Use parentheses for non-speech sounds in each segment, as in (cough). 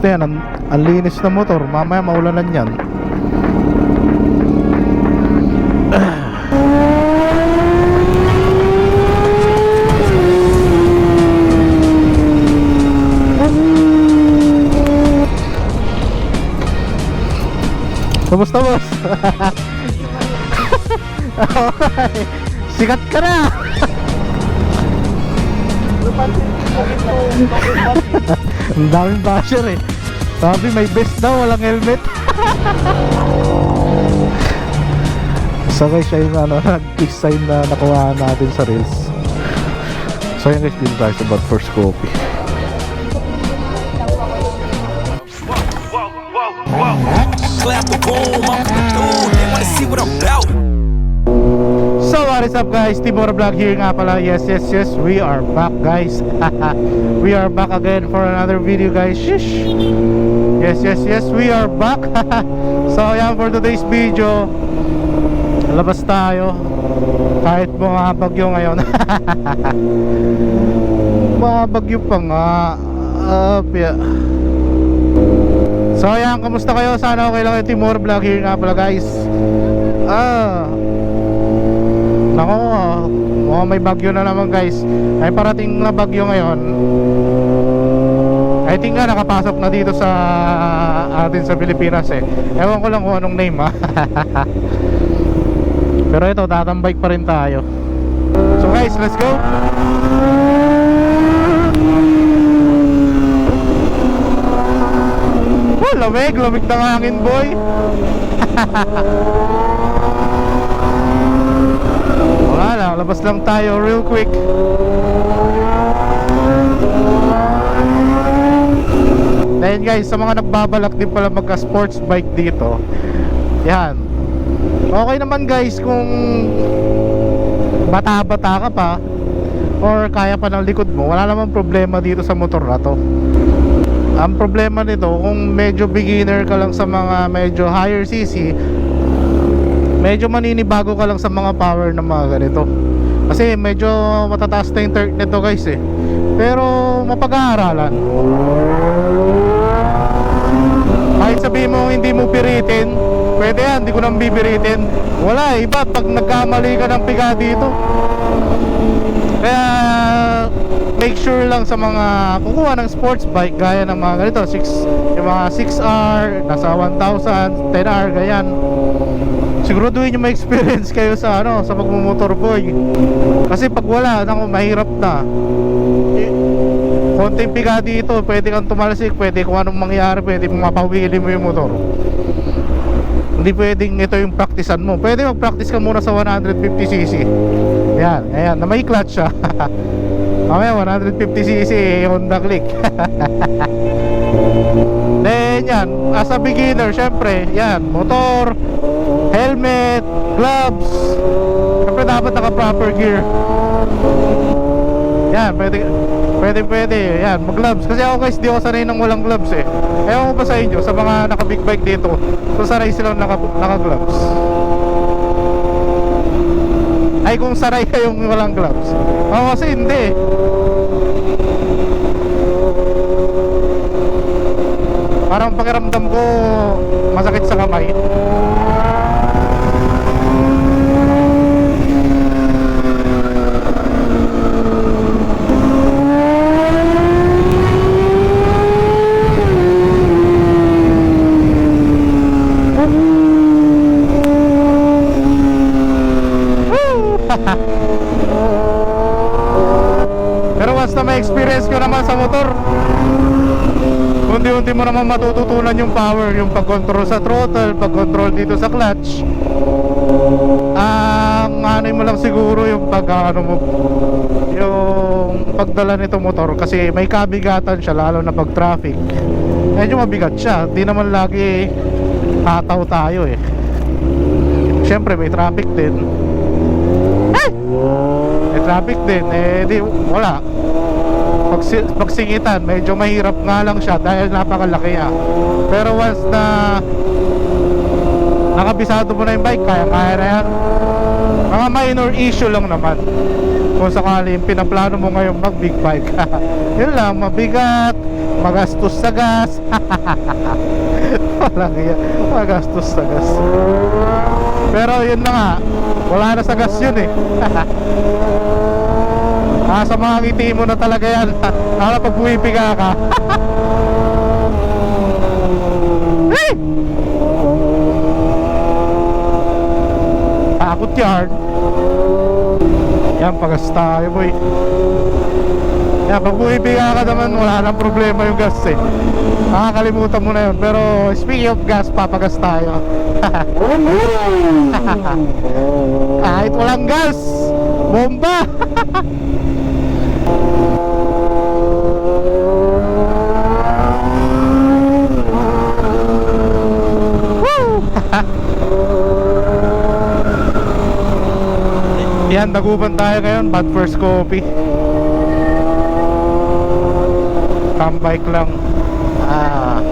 na yan, ang, ang linis na motor. Mamaya maulanan yan. Kumusta boss? (laughs) Okay. Sikat ka na! (laughs) Ang daming basher eh. Sabi may best daw, walang helmet. (laughs) guys, siya yung ano, (laughs) nag-kiss sign na nakuha natin sa Reels. So yun guys, dito tayo sa Bad First Copy. Clap the room, I'm through. They wanna see what I'm about. What is up guys, Timor Vlog here nga pala. Yes, yes, yes, we are back guys. (laughs) We are back again for another video guys. Shish Yes, yes, yes, we are back. (laughs) So yan for today's video Labas tayo. Kahit mga bagyo ngayon. (laughs) Mga bagyo pa nga. Uh, yeah. So yan, kamusta kayo? Sana okay lang yung Timor Vlog here nga pala guys. Ah Nako, oh, may bagyo na naman guys. May parating na bagyo ngayon. I think nga nakapasok na dito sa atin sa Pilipinas eh. Ewan ko lang kung anong name ha. (laughs) Pero ito, tatambike pa rin tayo. So guys, let's go. Oh, lamig, lamig ng hangin boy. (laughs) Wala lang, tayo real quick. Then guys, sa mga nagbabalak din pala magka sports bike dito, yan. Okay naman guys kung bata-bata ka pa or kaya pa ng likod mo, wala namang problema dito sa motor na to. Ang problema nito, kung medyo beginner ka lang sa mga medyo higher CC, medyo maninibago ka lang sa mga power ng mga ganito kasi medyo matataas na yung torque nito guys eh. Pero mapag-aaralan. Kahit sabihin mo hindi mo piritin pwede yan, hindi ko nang bibiritin. Wala eh, iba pag nagkamali ka ng piga dito. Kaya make sure lang sa mga kukuha ng sports bike gaya ng mga ganito 6, yung mga 6R nasa 1,000 10R ganyan siguraduhin nyo may experience kayo sa ano sa pagmumotor boy kasi pag wala naku mahirap na. Konting piga dito pwede kang tumalsik pwede kung anong mangyari pwede mapawili mo yung motor. Hindi pwedeng ito yung practicean mo. Pwede mag-practice ka muna sa 150cc yan, ayan, na may clutch siya (laughs) mamaya 150cc Honda Click. (laughs) Then yan as a beginner syempre yan motor helmet gloves. Syempre dapat naka proper gear. Yan pwede pwede pwede. Yan mag gloves kasi ako guys di ako sanay ng walang gloves eh. Ewan ko pa sa inyo sa mga naka big bike dito so sanay silang naka, naka gloves ay kung sanay (laughs) kayong walang gloves. Ako kasi hindi. Eh. Parang pakiramdam ko masakit sa kamay. Pero once na may experience ko naman sa motor, unti-unti mo naman matututunan yung power, yung pag-control sa throttle, pag-control dito sa clutch. Ang ano mo lang siguro yung pag ano mo yung pagdala nito motor kasi may kabigatan siya lalo na pag traffic. Medyo mabigat siya. Di naman lagi tataw tayo eh. Siyempre may traffic din. May traffic din eh di wala pag, pag singitan, medyo mahirap nga lang siya dahil napakalaki niya. Pero once na nakabisado mo na yung bike, kaya-kaya na yan. Mga minor issue lang naman. Kung sakali yung pinaplano mo ngayon mag big bike. (laughs) Yun lang, mabigat, Magastos sa gas. (laughs) Walang iya. Magastos sa gas. Pero yun na nga. Wala na sa gas yun eh. (laughs) ah, sa mga ngiti mo na talaga yan. (laughs) Para pag bumipiga ka. (laughs) hey! Takot yan. Yan, pagas tayo boy. Yan, pag bumibiga ka naman, wala nang problema yung gas eh. Nakakalimutan mo na yun. Pero speaking of gas, papagas tayo. (laughs) Kahit walang gas, bomba! (laughs) Yan, naguban tayo ngayon. Bad first coffee. Tambike lang. Ah.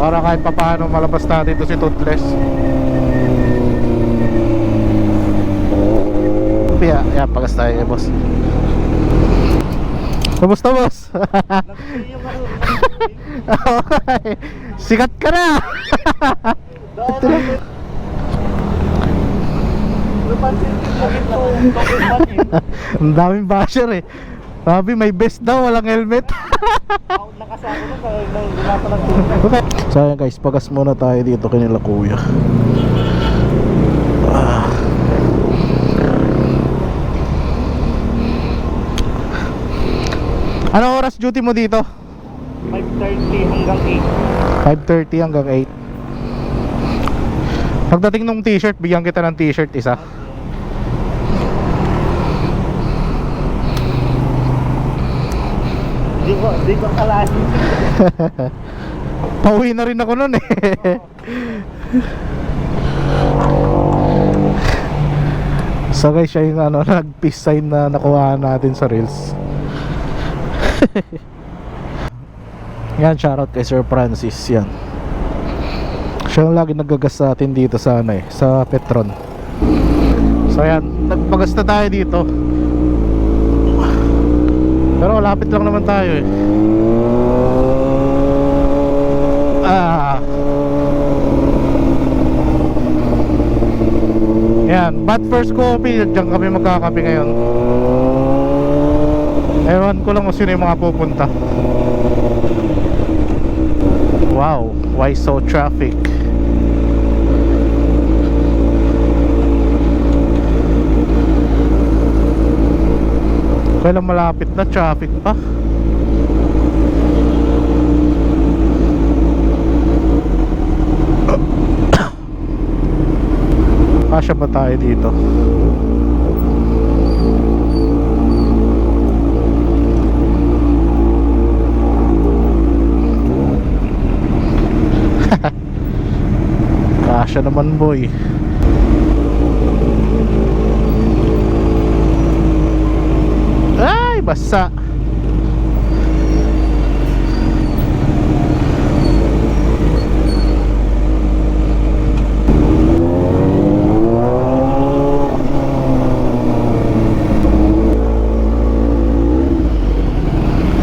Para kahit papaano malabas natin ito si Toothless. Kaya, yan, pagas tayo eh, boss. Kamusta, boss? Okay. (laughs) Sikat ka na! (laughs) Ang daming basher eh. Sabi may best daw, walang helmet. (laughs) okay. So ayan guys, pagas muna tayo dito kanila kuya. Ah. Anong oras duty mo dito? 5.30 hanggang 5.30 hanggang 8 Pagdating nung t-shirt, bigyan kita ng t-shirt isa 8. Ko, di ko kalahin. (laughs) Pauwi na rin ako nun eh. So guys, siya yung ano, (laughs) nag-peace sign na nakuha natin sa Reels. (laughs) Yan, shoutout kay Sir Francis yan. Siya yung lagi nagagas sa atin dito sa ano eh, sa Petron. So yan, nagpagas na tayo dito Pero lapit lang naman tayo eh. Ah. Yan, but first coffee, diyan kami magkakape ngayon. Ewan ko lang kung sino yung mga pupunta Wow, why so traffic? Kailan malapit na traffic pa? (coughs) Kasya ba tayo dito? (laughs) Kasya naman boy Ay, basa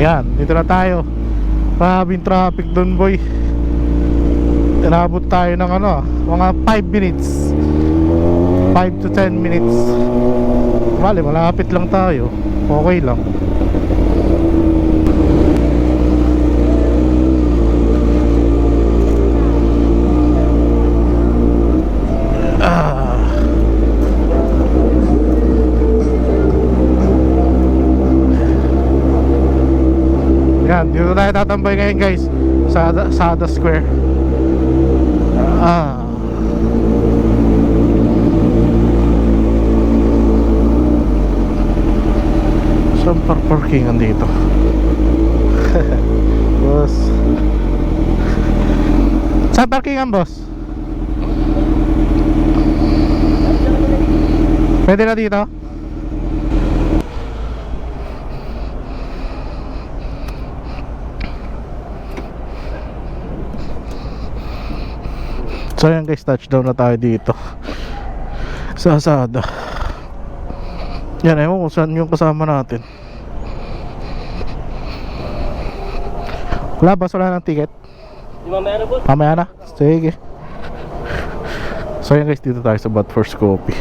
Ayan, dito na tayo. Maraming traffic doon boy. Inabot tayo ng ano Mga 5 minutes. 5 to 10 minutes. Mali, malapit lang tayo. Okay lang dito tayo tatambay ngayon guys Sa Sada Square Ah Saan par parkingan dito? (laughs) boss Saan parkingan boss? Pwede na dito? So ayan guys, touchdown na tayo dito Sa Asada Yan, ewan kung saan yung kasama natin Wala ba? Wala ng ticket? mamaya na boss. Mamaya na. Sige. So yun guys, dito tayo sa Bat First Coffee.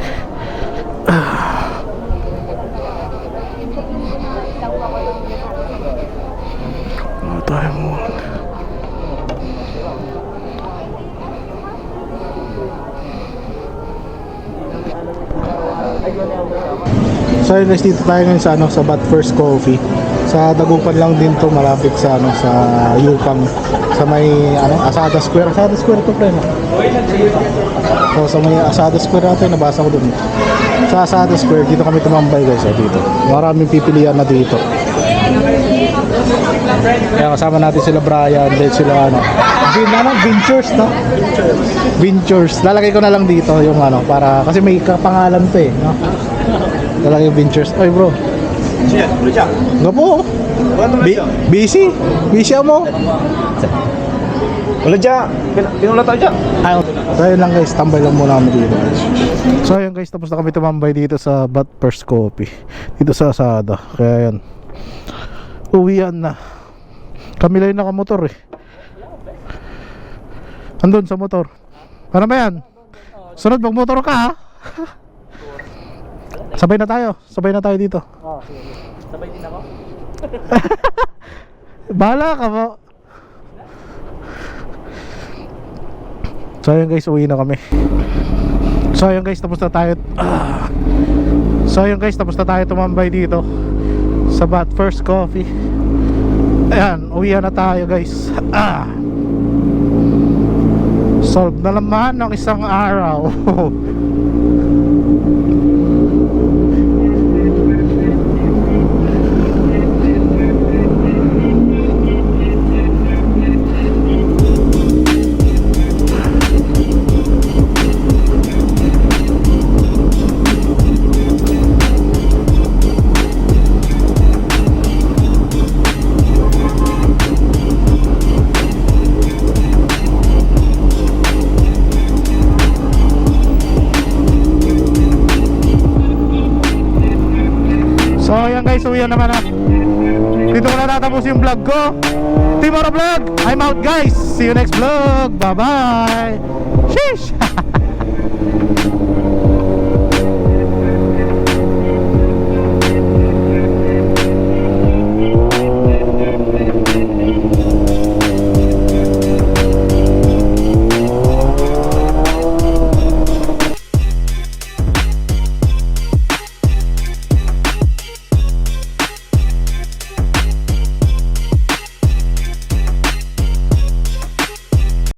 Ano tayo mo? So yun guys, dito tayo ngayon sa ano, sa Bat First Coffee. Sa Dagupan lang din to, malapit sa ano, sa Yupang. Sa may ano, Asada Square. Asada Square to, pre. So sa may Asada Square natin, nabasa ko dun. Sa Asada Square, dito kami tumambay guys, oh, dito. Maraming pipilian na dito. Kaya kasama natin sila Brian, then sila ano. Vin, ano? Ventures, no? Ventures. Lalagay ko na lang dito yung ano, para, kasi may kapangalan to eh, no? Lalagay yung Ventures. Oy bro, Siya, ulit siya. nga po. Bi- busy? Busy mo? Ulit siya. Pinula tayo siya. So yun lang guys, tambay lang muna kami dito. So ayun guys, tapos na kami tumambay dito sa Bat First Coffee. Dito sa Asada. Kaya yan. Uwian na. Kami lang yung nakamotor eh. Andun sa motor. Ano ba yan? Sunod magmotor ka ha? (laughs) Sabay na tayo. Sabay na tayo dito. Oh, sige. Sabay din ako. (laughs) Bahala ka po. So ayun guys, uwi na kami. So ayun guys, tapos na tayo. Ah. So ayun guys, tapos na tayo tumambay dito sa Bat First Coffee. Ayan, uwi na tayo guys. Ah. Solve na naman ng isang araw. (laughs) Na naman na. Dito ko na natapos yung vlog ko. Timora Vlog, I'm out guys. See you next vlog. Bye bye. Sheesh. (laughs)